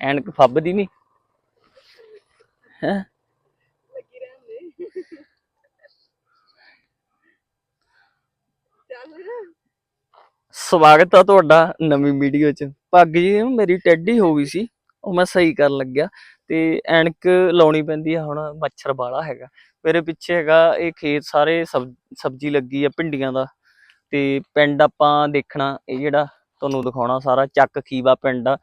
ਐਨਕ ਫੱਬਦੀ ਨਹੀਂ ਹੈ? ਸਵਾਗਤ ਆ ਤੁਹਾਡਾ ਨਵੀਂ ਵੀਡੀਓ 'ਚ। ਪੱਗ ਜੀ, ਮੇਰੀ ਟੈਡੀ ਹੋ ਗਈ ਸੀ, ਉਹ ਮੈਂ ਸਹੀ ਕਰਨ ਲੱਗਿਆ ਤੇ ਐਨਕ ਲਾਉਣੀ ਪੈਂਦੀ ਆ, ਹੁਣ ਮੱਛਰ ਬਾਲਾ ਹੈਗਾ। ਮੇਰੇ ਪਿੱਛੇ ਹੈਗਾ, ਇਹ ਖੇਤ ਸਾਰੇ ਸਬ- ਸਬਜ਼ੀ ਲੱਗੀ ਆ ਭਿੰਡੀਆਂ ਦਾ। ਤੇ ਪਿੰਡ ਆਪਾਂ ਦੇਖਣਾ, ਇਹ ਜਿਹੜਾ ਤੁਹਾਨੂੰ ਦਿਖਾਉਣਾ ਸਾਰਾ, ਚੱਕ ਖੀਵਾ ਪਿੰਡ ਆ।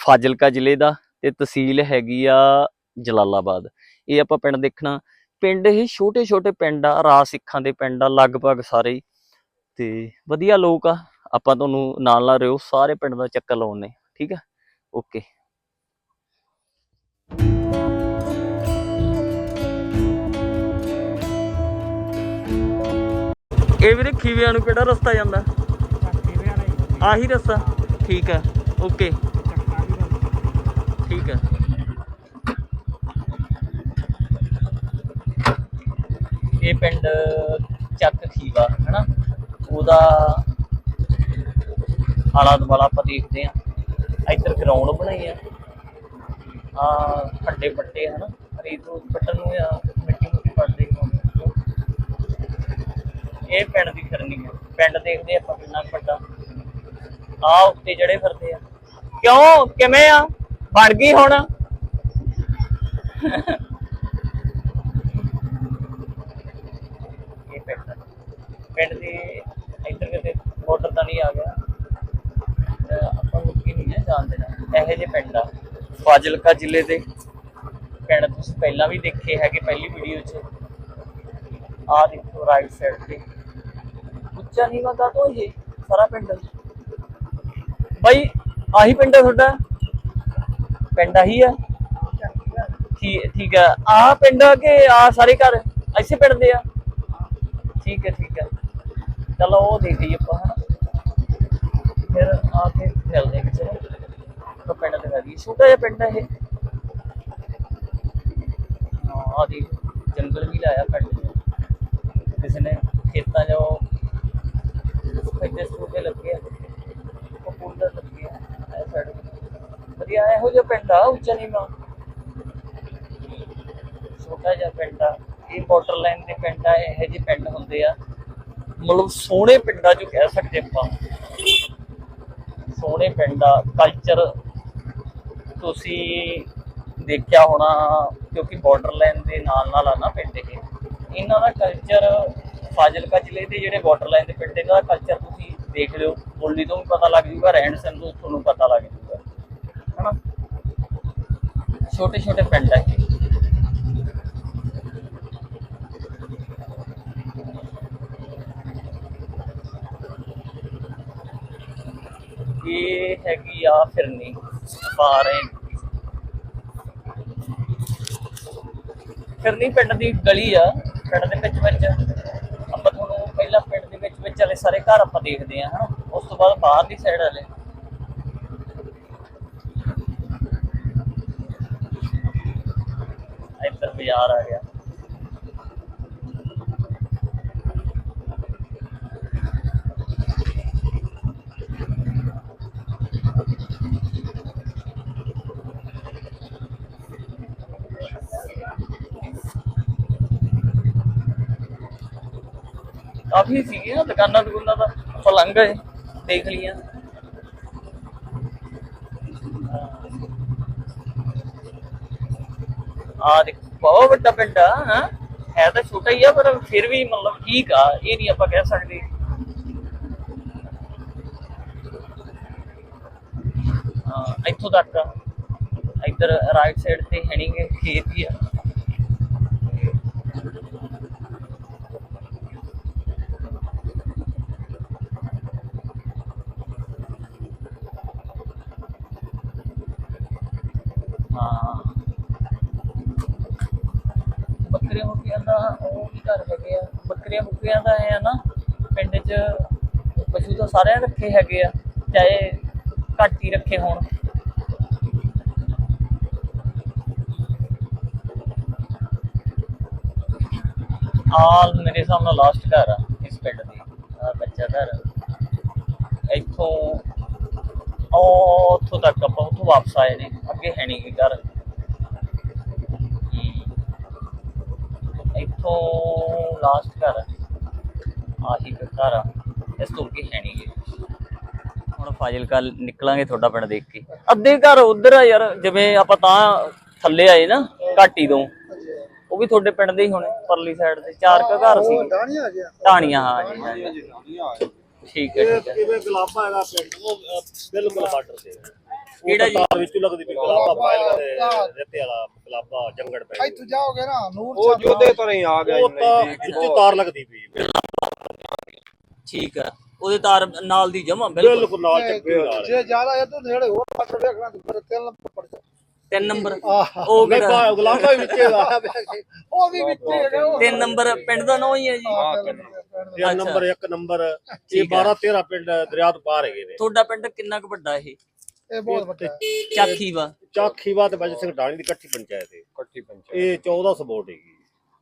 ਫਾਜ਼ਿਲਕਾ ਜ਼ਿਲ੍ਹੇ ਦਾ ਤੇ ਤਹਿਸੀਲ ਹੈਗੀ ਆ ਜਲਾਲਾਬਾਦ। ਇਹ ਆਪਾਂ ਪਿੰਡ ਦੇਖਣਾ। ਪਿੰਡ ਇਹ ਛੋਟੇ ਛੋਟੇ ਪਿੰਡ ਆ ਰਾਜ ਸਿੱਖਾਂ ਦੇ ਪਿੰਡ ਆ ਲਗਭਗ ਸਾਰੇ ਹੀ। ਤੇ ਵਧੀਆ ਲੋਕ ਆ। ਆਪਾਂ ਤੁਹਾਨੂੰ ਨਾਲ ਨਾਲ ਰਿਓ ਸਾਰੇ ਪਿੰਡ ਦਾ ਚੱਕਰ ਲਾਉਣੇ ਠੀਕ ਆ? ਓਕੇ। ਇਹ ਵੀਰੇ ਖੀਵਿਆਂ ਨੂੰ ਕਿਹੜਾ ਰਸਤਾ ਜਾਂਦਾ? ਆਹੀ ਰਸਤਾ। ਠੀਕ ਆ। ਓਕੇ। ਠੀਕ ਆ ਇਹ ਪਿੰਡ ਚੱਕ ਖੀਵਾ, ਹੈਨਾ? ਉਹਦਾ ਆਲਾ ਦੁਆਲਾ ਆਪਾਂ ਦੇਖਦੇ ਆ ਇੱਧਰ ਗਰਾਊਂਡ ਬਣਾਈ ਆ। ਆ ਖੱਡੇ ਪੱਟੇ ਹਨ? ਰੇਤ ਨੂੰ ਪੱਟਣ ਨੂੰ ਆ ਮਿੱਟੀ ਮੁੱਟੀ ਪੱਟਦੇ ਇਹ ਪਿੰਡ ਦੀ ਫਿਰਨੀ ਹੈ ਪਿੰਡ ਦੇਖਦੇ ਆਪਾਂ ਕਿੰਨਾ ਕੁ ਵੱਡਾ। ਆ ਉੱਤੇ ਜਿਹੜੇ ਫਿਰਦੇ ਆ। ਕਿਉਂ? ਕਿਵੇਂ ਆ? ਬਣ ਗਈ ਹੁਣ? ਇਹ ਪਿੰਡ ਆ। ਪਿੰਡ ਦੇ ਇੱਧਰ ਕਿਤੇ ਮੋਟਰ ਤਾਂ ਨਹੀਂ ਆ ਗਿਆ। ਅਹ ਆਪਾਂ ਨੂੰ ਕੀ ਨਹੀਂ ਹੈ ਜਾਣ ਦੇਣਾ? ਇਹੋ ਜਿਹੇ ਪਿੰਡ ਆ। ਫਾਜ਼ਿਲਕਾ ਜ਼ਿਲ੍ਹੇ ਦੇ। ਪਿੰਡ ਤੁਸੀਂ ਪਹਿਲਾਂ ਵੀ ਦੇਖੇ ਹੈਗੇ ਪਹਿਲੀ ਵੀਡੀਓ 'ਚ। ਆ ਦੇਖੋ ਰਾਈਟ ਸਾਈਡ ਤੇ। ਉੱਚਾ ਨੀਵਾਂ ਕਾ ਤੋਂ ਇਹ? ਸਾਰਾ ਪਿੰਡ। ਬਾਈ ਆਹੀ ਪਿੰਡ ਹੈ ਤੁਹਾਡਾ? ਪਿੰਡ ਆਹੀ ਆ? ਠੀਕ ਠੀਕ ਆ। ਆ ਪਿੰਡ ਆ ਕਿ ਆ ਸਾਰੇ ਘਰ ਐਸੇ ਪਿੰਡ ਦੇ ਆ? ਠੀਕ ਹੈ ਠੀਕ ਹੈ ਚਲੋ ਉਹ ਦੇਖ ਲਈਏ ਆਪਾਂ, ਹਨਾ? ਫਿਰ ਆ ਕੇ ਮਿਲਦੇ ਹਾਂ ਚਲੋ ਤਾਂ ਪਿੰਡ ਦਿਖਾ ਦਈਏ। ਛੋਟਾ ਜਿਹਾ ਪਿੰਡ ਹੈ ਇਹ। ਆ ਦੀ ਜੰਗਲ ਵੀ ਲਾਇਆ ਪਿੰਡ ਚ ਕਿਸੇ ਨੇ ਖੇਤਾਂ 'ਚ ਉਹ ਸਫੈਦੇ ਲੱਗੇ ਆ। ਉਹ ਕੂਲਰ ਵਧੀਆ, ਇਹੋ ਜਿਹਾ ਪਿੰਡ ਆ, ਉੱਚਾ ਨੀਵਾਂ। ਛੋਟਾ ਜਿਹਾ ਪਿੰਡ ਆ। ਇਹ ਬਾਰਡਰ ਲਾਈਨ ਦੇ ਪਿੰਡ ਆ, ਇਹੋ ਜਿਹੇ ਪਿੰਡ ਹੁੰਦੇ ਆ। ਮਤਲਬ ਸੋਹਣੇ ਪਿੰਡਾਂ ਜੋ ਕਹਿ ਸਕਦੇ ਆਪਾਂ। ਸੋਹਣੇ ਪਿੰਡ ਆ ਕਲਚਰ ਤੁਸੀਂ ਦੇਖਿਆ ਹੋਣਾ, ਕਿਉਂਕਿ ਬਾਰਡਰ ਲਾਈਨ ਦੇ ਨਾਲ ਨਾਲ ਆ ਨਾ ਪਿੰਡ ਇਹ। ਇਹਨਾਂ ਦਾ ਕਲਚਰ ਫਾਜ਼ਿਲਕਾ ਜ਼ਿਲ੍ਹੇ ਦੇ ਜਿਹੜੇ ਬਾਰਡਰ ਲਾਈਨ ਦੇ ਪਿੰਡ ਇਹਨਾਂ ਦਾ ਕਲਚਰ ਤੁਸੀਂ ਦੇਖ ਲਿਓ। ਬੋਲੀ ਤੋਂ ਵੀ ਪਤਾ ਲੱਗ ਜੂਗਾ ਰਹਿਣ ਸਹਿਣ ਤੋਂ ਤੁਹਾਨੂੰ ਪਤਾ ਲੱਗ ਜੂਗਾ ਛੋਟੇ ਛੋਟੇ ਪਿੰਡ ਆ ਇਹ। ਹੈਗੀ ਆ ਫਿਰਨੀ ਬਾਰੇ ਫਿਰਨੀ ਪਿੰਡ ਦੀ ਗਲੀ ਆ, ਪਿੰਡ ਦੇ ਵਿੱਚ ਵਿੱਚ। ਆਪਾਂ ਤੁਹਾਨੂੰ ਪਹਿਲਾਂ ਪਿੰਡ ਦੇ ਵਿੱਚ ਵਿੱਚ ਵਾਲੇ ਸਾਰੇ ਘਰ ਆਪਾਂ ਦੇਖਦੇ ਆ, ਹਨਾ? ਉਸ ਤੋਂ ਬਾਅਦ ਬਾਹਰ ਦੀ ਸਾਈਡ ਵਾਲੇ। ਇੱਧਰ ਬਾਜ਼ਾਰ ਆ ਗਿਆ ਕਾਫੀ ਸੀਗੀਆਂ ਦੁਕਾਨਾਂ ਦੁਕਾਨਾਂ ਦਾ ਆਪਾਂ ਲੰਘ ਗਏ ਦੇਖ ਲਈਆਂ ਆ ਦੇਖ ਬਹੁਤ ਵੱਡਾ ਪਿੰਡ ਆ, ਹਾਂ? ਹੈ ਤਾਂ ਛੋਟਾ ਹੀ ਆ, ਪਰ ਫਿਰ ਵੀ ਮਤਲਬ ਠੀਕ ਆ, ਇਹ ਨਹੀਂ ਆਪਾਂ ਕਹਿ ਸਕਦੇ। ਹਾਂ, ਇੱਥੋਂ ਤੱਕ ਆ। ਇੱਧਰ ਰਾਈਟ ਸਾਈਡ ਤੇ ਹੈਣੀਗੇ ਖੇਤ ਹੀ ਆ। ਹਾਂ। ਬੱਕਰੀਆਂ ਮੁਰਗੀਆਂ ਦਾ, ਉਹ ਵੀ ਘਰ ਹੈਗੇ ਆ। ਬੱਕਰੀਆਂ ਮੁਰਗੀਆਂ ਦਾ ਹੈ ਨਾ, ਪਿੰਡ 'ਚ ਪਸ਼ੂ ਤਾਂ ਸਾਰਿਆਂ ਰੱਖੇ ਹੈਗੇ ਆ, ਚਾਹੇ ਘੱਟ ਹੀ ਰੱਖੇ ਹੋਣ। ਆਲ ਮੇਰੇ ਸਾਹਮਣੇ ਲਾਸਟ ਘਰ ਆ, ਇਸ ਪਿੰਡ ਦੀ, ਆਹ ਕੱਚਾ ਘਰ। ਇੱਥੋਂ, ਉਹ ਉੱਥੋਂ ਤੱਕ ਆਪਾਂ ਉੱਥੋਂ ਵਾਪਸ ਆਏ ਨੇ, ਅੱਗੇ ਹੈ ਨਹੀਂ ਘਰ। ਇੱਥੋਂ ਲਾਸਟ ਘਰ ਆਹੀ ਘਰ ਆ। ਇਸ ਤੋਂ ਅੱਗੇ ਹੈ ਨਹੀਂ ਹੁਣ ਫਾਜ਼ਿਲਕਾ ਨਿਕਲਾਂਗੇ ਤੁਹਾਡਾ ਪਿੰਡ ਦੇਖ ਕੇ। ਅੱਧੇ ਘਰ ਉਧਰ ਆ ਯਾਰ, ਜਿਵੇਂ ਆਪਾਂ ਤਾਂ ਥੱਲੇ ਆਏ ਨਾ, ਘਾਟੀ ਤੋਂ। ਉਹ ਵੀ ਤੁਹਾਡੇ ਪਿੰਡ ਦੇ ਹੀ ਹੋਣੇ, ਪਰਲੀ ਸਾਈਡ ਤੇ ਚਾਰ ਕੁ ਘਰ ਸੀ। ਦਾਣੀ ਆ ਗਿਆ ਢਾਣੀਆਂ, ਹਾਂ, ਜੀ ਹਾਂ ਜੀ। ਠੀਕ ਹੈ ਠੀਕ ਹੈ। ਕਿਵੇਂ ਗੁਲਾਬਾ ਹੈਗਾ ਪਿੰਡ? ਉਹ ਬਿਲਕੁਲ ਬਾਰਡਰ ਤੇ। ਕਿਹੜਾ ਜੀ? ਤਾਰ ਵਿੱਚ ਲੱਗਦੀ ਵੀ ਗੁਲਾਬਾ ਪਾਇਲ ਦੇ ਰੇਤੇ ਵਾਲਾ ਗੁਲਾਬਾ ਜੰਗੜ ਪੈ ਇੱਥੋਂ ਜਾਓਗੇ ਨਾ ਨੂਰ ਉਹ ਸਾਹਿਬ ਜੋਧੇ ਤੋਂ ਹੀ ਆ ਗਿਆ ਉਹ ਤਾਂ ਵਿੱਚੋਂ ਤਾਰ ਲੱਗਦੀ ਪਈ ਠੀਕ ਆ। ਉਹਦੇ ਤਾਰ ਨਾਲ ਦੀ ਜਮਾ ਬਿਲਕੁਲ। ਬਿਲਕੁਲ ਨਾਲ ਚੱਕੀ ਨਾਲ ਜੇ ਜ਼ਿਆਦਾ ਹੈ ਤਾਂ ਨੇੜੇ ਹੋਰ ਪਾਸੇ ਵੇਖਣਾ ਤੇ ਫਿਰ ਤਿੰਨ ਨੰਬਰ ਪੜ ਜਾ। ਤਿੰਨ ਨੰਬਰ। ਆਹ। ਉਹ ਨਹੀਂ ਕਿਹੜਾ? ਪਾ ਗੁਲਾਬਾ ਵੀ ਵਿੱਚੇ ਦਾ। ਉਹ ਵੀ ਵਿੱਚ ਹੀ ਹੈਗਾ ਉਹ ਤਿੰਨ ਨੰਬਰ ਪਿੰਡ ਦਾ ਨਾਂ ਹੀ ਹੈ ਜੀ। ਇਹ ਨੰਬਰ 1 ਨੰਬਰ। ਇਹ 12 13 ਪਿੰਡ ਦਰਿਆ ਤੋਂ ਪਾਰ ਹੈਗੇ ਨੇ। ਤੁਹਾਡਾ ਪਿੰਡ ਕਿੰਨਾ ਕੁ ਵੱਡਾ ਇਹ? ਇਹ ਬਹੁਤ ਵੱਡਾ ਹੈ। ਚਾਖੀਵਾ। ਚਾਖੀਵਾ ਤੇ ਬਜ ਸਿੰਘ ਢਾਣੀ ਦੀ ਇਕੱਠੀ ਪੰਚਾਇਤ ਹੈ। ਕੱਟੀ ਪੰਚਾਇਤ। ਇਹ 1400 ਵੋਟ ਹੈਗੀ।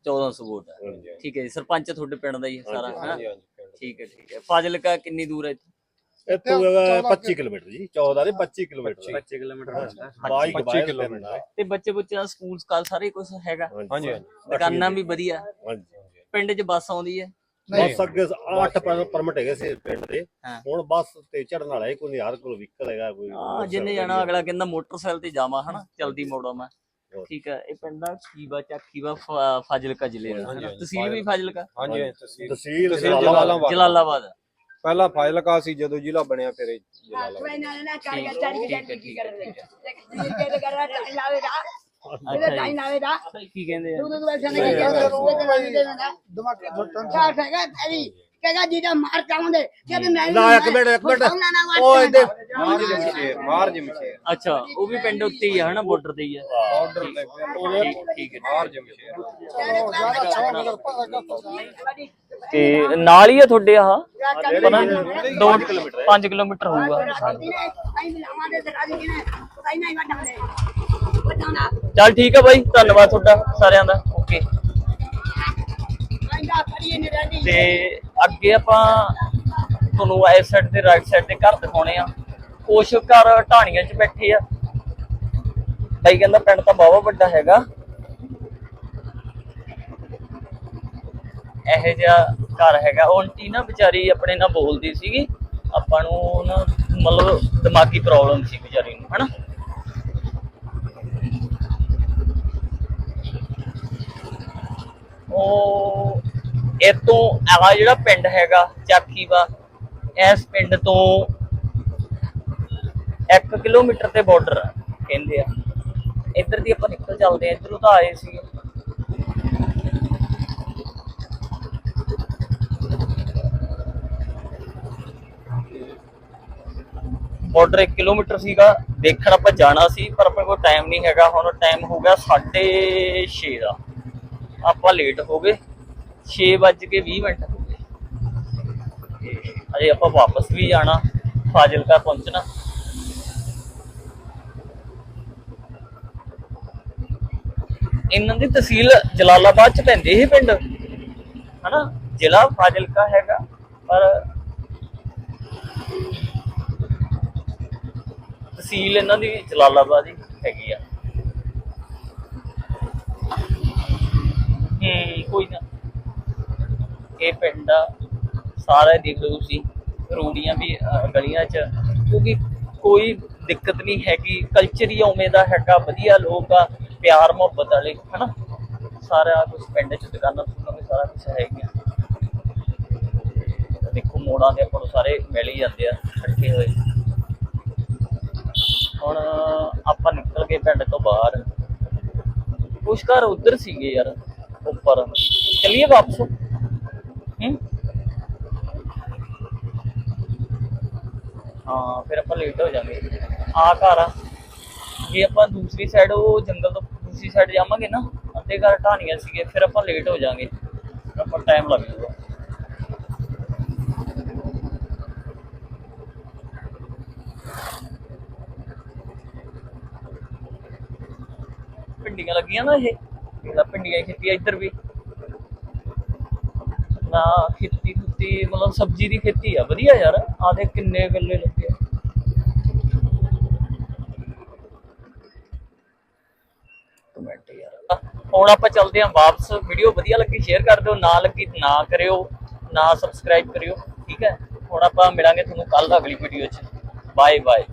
1400 ਵੋਟ ਹੈ। ਹਾਂਜੀ ਠੀਕ ਹੈ ਜੀ ਸਰਪੰਚ ਤੁਹਾਡੇ ਪਿੰਡ ਦਾ ਹੀ ਹੈ ਸਾਰਾ ਹੈ ਹਾਂਜੀ ਹਾਂਜੀ ਪਿੰਡ। ਠੀਕ ਹੈ ਠੀਕ ਹੈ। ਫਾਜ਼ਿਲਕਾ ਕਿੰਨੀ ਦੂਰ ਹੈ ਇੱਥੋਂ? ਇੱਥੋਂ ਹੈਗਾ 25 ਕਿਲੋਮੀਟਰ ਜੀ 14 ਦੇ 25 ਕਿਲੋਮੀਟਰ। 25 ਕਿਲੋਮੀਟਰ ਦਾ ਬਾਈ 25 ਕਿਲੋਮੀਟਰ। ਤੇ ਬੱਚੇ ਬੱਚਿਆਂ ਦਾ ਸਕੂਲ ਸਕਾਲ ਸਾਰੇ ਕੁਝ ਹੈਗਾ? ਹਾਂਜੀ ਹਾਂਜੀ। ਦੁਕਾਨਾਂ ਵੀ ਵਧੀਆ। ਹਾਂਜੀ। ਪਿੰਡ 'ਚ ਬੱਸ ਆਉਂਦੀ ਹੈ? ਬਸ ਅੱਗੇ 8 ਪਰਮਿਟ ਹੈਗੇ ਸੀ ਪਿੰਡ ਦੇ। ਹਾਂ। ਹੁਣ ਬੱਸ ਤੇ ਚੜਨ ਵਾਲਾ ਹੈ ਕੋਈ ਨਹੀਂ ਹਰ ਕੋਲ ਵਹੀਕਲ ਹੈਗਾ ਕੋਈ ਹਾਂ ਜਿੰਨੇ ਜਾਣਾ ਅਗਲਾ ਕਹਿੰਦਾ ਮੋਟਰਸਾਈਕਲ ਤੇ ਜਾਵਾਂ ਹਨਾ? ਜਲਦੀ ਮੋੜਾਂ ਮੈਂ। ਹੋਰ। ਠੀਕ ਹੈ ਇਹ ਪਿੰਡ ਦਾ ਖੀਵਾ ਚਾਖੀਵਾ ਫਾ- ਫਾਜ਼ਿਲਕਾ ਜ਼ਿਲ੍ਹੇ ਦਾ ਹਾਂਜੀ, ਹਨਾ? ਹਾਂਜੀ। ਤਹਿਸੀਲ ਵੀ ਫਾਜ਼ਿਲਕਾ? ਹਾਂਜੀ ਹਾਂਜੀ, ਤਹਿਸੀਲ। ਤਹਿਸੀਲ ਤਹਿਸੀਲ ਜਲਾਲਾਬਾਦ। ਜਲਾਲਾਬਾਦ। ਜਲਾਲਾਬਾਦ। ਪਹਿਲਾਂ ਫਾਜ਼ਿਲਕਾ ਸੀ ਜਦੋਂ ਜ਼ਿਲ੍ਹਾ ਬਣਿਆ ਫਿਰ ਇਹ ਜਲਾਲਾਬਾਦ। ਕੋਈ ਨਾ ਨਾ ਕਰ ਠੀਕ ਹੈ, ਕਰ ਠੀਕ ਹੈ, ਠੀਕ ਹੈ, ਇਹਦਾ। ਟਾਈਮ ਲਾਵੇਗਾ ਕੀ ਕਹਿੰਦੇ ਆ? ਤੂੰ ਤਾਂ ਵੈਸੇ ਨਹੀਂ ਕਹਿੰਦਾ ਦੇ ਨਾ ਦਿਮਾਗੀ ਧੜਕਣ ਚਾਰ ਹੈਗਾ ਤੇਰੀ ਕਹੇਗਾ ਜਿਹਦਾ ਮਾਰ ਚਾਉਂਦੇ ਜਦ ਮੈਂ ਨਾ, ਇੱਕ ਮਿੰਟ, ਇੱਕ ਮਿੰਟ। ਉਹ ਇਹਦੇ ਮਾਰ ਜਮਸ਼ੇਰ ਮਾਰ ਜਮਸ਼ੇਰ ਅੱਛਾ ਉਹ ਵੀ ਪਿੰਡ ਉੱਤੇ ਹੀ ਆ ਹਨਾ ਬਾਰਡਰ ਤੇ ਹੀ ਆ। ਬਾਰਡਰ ਤੇ ਠੀਕ ਹੈ। ਮਾਰ ਜਮਸ਼ੇਰ ਉਹ ਤੇ ਨਾਲ ਹੀ ਆ ਤੁਹਾਡੇ ਆਹ? ਪਤਾ ਨਹੀਂ 2 ਕਿਲੋਮੀਟਰ। 5 ਕਿਲੋਮੀਟਰ ਹੋਊਗਾ। ਚੱਲ ਠੀਕ ਆ ਬਾਈ ਧੰਨਵਾਦ ਤੁਹਾਡਾ ਸਾਰਿਆਂ ਦਾ। ਓਕੇ। ਤੇ ਅੱਗੇ ਆਪਾਂ ਤੁਹਾਨੂੰ ਇਸ ਸਾਈਡ ਤੇ ਰਾਈਟ ਸਾਈਡ ਤੇ ਘਰ ਦਿਖਾਉਣੇ ਆ। ਕੁਛ ਘਰ ਢਾਣੀਆਂ 'ਚ ਬੈਠੇ ਆ। ਬਾਈ ਕਹਿੰਦਾ ਪਿੰਡ ਤਾਂ ਬਾਵਾ ਵੱਡਾ ਹੈਗਾ। ਇਹੋ ਜਿਹਾ ਘਰ ਹੈਗਾ। ਉਹ ਆਂਟੀ ਨਾ ਵਿਚਾਰੀ ਆਪਣੇ ਨਾਲ ਬੋਲਦੀ ਸੀਗੀ। ਆਪਾਂ ਨੂੰ ਨਾ ਮਤਲਬ ਦਿਮਾਗੀ ਪ੍ਰੋਬਲਮ ਸੀ ਵਿਚਾਰੀ ਨੂੰ, ਹਨਾ? ਉਹ ਇਤੋਂ ਆ ਜਿਹੜਾ ਪਿੰਡ ਹੈਗਾ ਚਾਕੀਵਾ ਇਸ ਪਿੰਡ ਤੋਂ 1 ਕਿਲੋਮੀਟਰ ਤੇ ਬਾਰਡਰ ਕਹਿੰਦੇ ਆ। ਇੱਧਰ ਦੀ ਆਪਾਂ ਨਿਕਲ ਚੱਲਦੇ ਆ। ਇੱਧਰੋਂ ਤਾਂ ਆਏ ਸੀ ਬਾਰਡਰ 1 ਕਿਲੋਮੀਟਰ ਸੀਗਾ, ਦੇਖਣ ਆਪਾਂ ਜਾਣਾ ਸੀ, ਪਰ ਆਪਣੇ ਕੋਲ ਟਾਈਮ ਨਹੀਂ ਹੈਗਾ। ਹੁਣ ਟਾਈਮ ਹੋ ਗਿਆ 6:30 ਦਾ। ਆਪਾਂ ਲੇਟ ਹੋ ਗਏ 6 ਵੱਜ ਕੇ 20 ਮਿੰਟ ਹੋ ਗਏ। ਅਜੇ ਆਪਾਂ ਵਾਪਸ ਵੀ ਜਾਣਾ, ਫਾਜ਼ਿਲਕਾ ਪਹੁੰਚਣਾ। ਇਹਨਾਂ ਦੀ ਤਹਿਸੀਲ ਜਲਾਲਾਬਾਦ ਚ ਪੈਂਦੇ ਇਹ ਪਿੰਡ। ਹਨਾ? ਜ਼ਿਲ੍ਹਾ ਫਾਜ਼ਿਲਕਾ ਹੈਗਾ, ਪਰ ਤਹਿਸੀਲ ਇਹਨਾਂ ਦੀ ਜਲਾਲਾਬਾਦ ਦੀ ਹੈਗੀ ਆ। ਹੂੰ ਕੋਈ ਨਾ। ਇਹ ਪਿੰਡ ਆ। ਸਾਰਾ ਦੇਖ ਲਓ ਤੁਸੀਂ ਰੂੜੀਆਂ ਵੀ ਅਹ, ਗਲੀਆਂ 'ਚ। ਕਿਉਂਕਿ ਕੋਈ ਦਿੱਕਤ ਨਹੀਂ ਹੈਗੀ। ਕਲਚਰ ਹੀ ਉਵੇਂ ਦਾ ਹੈਗਾ। ਵਧੀਆ ਲੋਕ ਆ। ਪਿਆਰ ਮੁਹੱਬਤ ਵਾਲੇ ਹਨਾ? ਸਾਰਾ ਕੁਝ ਪਿੰਡ 'ਚ ਦੁਕਾਨਾਂ ਦੁਕਾਨਾਂ ਵੀ ਸਾਰਾ ਕੁਝ ਹੈਗੀਆਂ ਦੇਖੋ ਮੋੜਾਂ ਦੇ ਆਪਾਂ ਨੂੰ ਸਾਰੇ ਮਿਲ ਹੀ ਜਾਂਦੇ ਆ ਇਕੱਠੇ ਹੋਏ। ਹੁਣ ਆਪਾਂ ਨਿਕਲ ਗਏ ਪਿੰਡ ਤੋਂ ਬਾਹਰ। ਕੁਛ ਘਰ ਉੱਧਰ ਸੀਗੇ ਯਾਰ, ਉੱਪਰ। ਚਲਿਏ ਵਾਪਸ। ਹੂੰ? ਹਾਂ, ਫਿਰ ਆਪਾਂ ਲੇਟ ਹੋ ਜਾਵਾਂਗੇ। ਆ ਘਰ ਆ। ਜੇ ਆਪਾਂ ਦੂਸਰੀ ਸਾਈਡ ਉਹ ਜੰਗਲ ਤੋਂ ਦੂਸਰੀ ਸਾਈਡ ਜਾਵਾਂਗੇ ਨਾ, ਅੱਧੇ ਘਰ ਢਾਣੀਆਂ ਸੀਗੇ, ਫਿਰ ਆਪਾਂ ਲੇਟ ਹੋ ਜਾਵਾਂਗੇ। ਆਪਾਂ ਟਾਈਮ ਲੱਗ ਜਾਊਗਾ। ਭਿੰਡੀਆਂ ਲੱਗੀਆਂ ਨਾ ਇਹ। ਇਹਦਾ ਭਿੰਡੀਆਂ ਖੇਤੀ ਇੱਧਰ ਵੀ। ਨਾ, ਖੇਤੀ ਖੁੱਤੀ, ਮਤਲਬ ਸਬਜ਼ੀ ਦੀ ਖੇਤੀ ਆ, ਵਧੀਆ ਯਾਰ। ਆ ਕਿੰਨੇ ਗੱਲੇ ਲੱਗੇ ਕਮੈਂਟ ਯਾਰ। ਹੁਣ ਆਪਾਂ ਚੱਲਦੇ ਆਂ ਵਾਪਸ। ਵੀਡੀਓ ਵਧੀਆ ਲੱਗੀ, ਸ਼ੇਅਰ ਕਰ ਦਿਓ। ਨਾ ਲੱਗੀ ਨਾ ਕਰਿਓ। ਨਾ ਸਬਸਕ੍ਰਾਈਬ ਕਰਿਓ। ਠੀਕ ਹੈ? ਹੁਣ ਆਪਾਂ ਮਿਲਾਂਗੇ ਤੁਹਾਨੂੰ ਕੱਲ ਦਾ ਅਗਲੀ ਵੀਡੀਓ 'ਚ। Bye bye